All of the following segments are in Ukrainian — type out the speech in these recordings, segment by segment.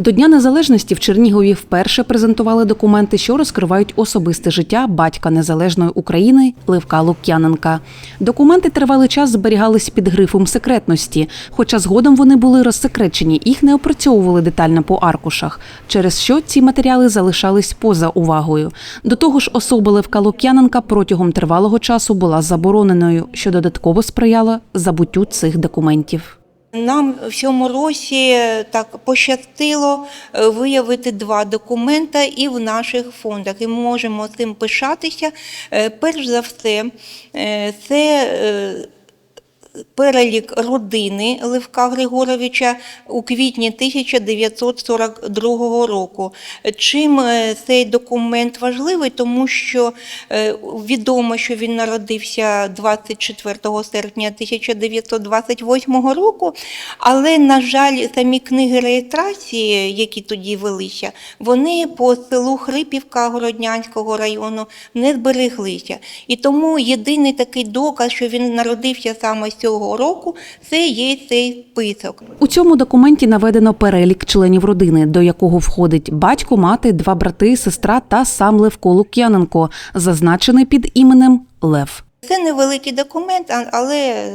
До Дня Незалежності в Чернігові вперше презентували документи, що розкривають особисте життя батька незалежної України Левка Лук'яненка. Документи тривалий час зберігались під грифом секретності, хоча згодом вони були розсекречені, їх не опрацьовували детально по аркушах, через що ці матеріали залишались поза увагою. До того ж, особа Левка Лук'яненка протягом тривалого часу була забороненою, що додатково сприяло забуттю цих документів. Нам в цьому році так пощастило е, виявити два документа і в наших фондах. І ми можемо цим пишатися. Е, Перш за все, е, це е, перелік родини Левка Григоровича у квітні 1942 року. Чим е, цей документ важливий? Тому що е, відомо, що він народився 24 серпня 1928 року, але, на жаль, самі книги реєстрації, які тоді велися, вони по селу Хрипівка Городнянського району не збереглися. І тому єдиний такий доказ, що він народився саме цього року, це є цей список. У цьому документі наведено перелік членів родини, до якого входить батько, мати, два брати, сестра та сам Левко Лук'яненко, зазначений під іменем Лев. Це невеликий документ, але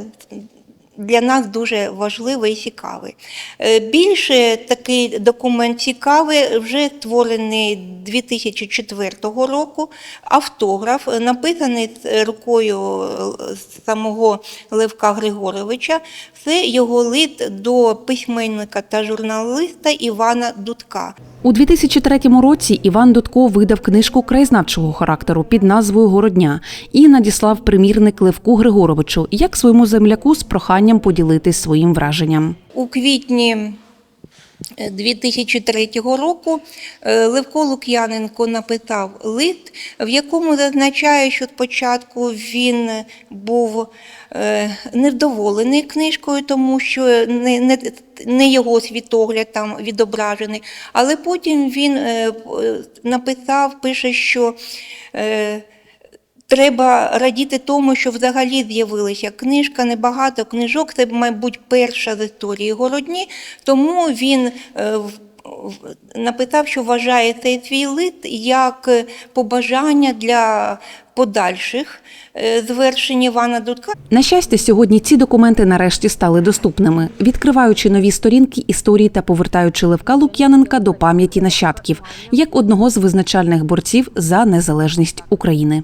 для нас дуже важливий і цікавий. Е, Більше такий документ цікавий, вже створений 2004 року. Автограф, написаний рукою е, самого Левка Григоровича. Це його лист до письменника та журналіста Івана Дудка. У 2003 році Іван Дудко видав книжку краєзнавчого характеру під назвою Городня і надіслав примірник Левку Григоровичу як своєму земляку з проханням поділитись своїм враженням. У квітні 2003 року е, Левко Лук'яненко написав лист, в якому зазначає, що спочатку він був е, невдоволений книжкою, тому що не, не, не його світогляд там відображений, але потім він е, написав, пише, що е, Треба радіти тому, що взагалі з'явилася книжка, небагато книжок. Це, мабуть, перша з історії Городні. Тому він е, написав, що вважає цей свій лист як е, побажання для подальших е, звершень Івана Дудка. На щастя, сьогодні ці документи нарешті стали доступними, відкриваючи нові сторінки історії та повертаючи Левка Лук'яненка до пам'яті нащадків як одного з визначальних борців за незалежність України.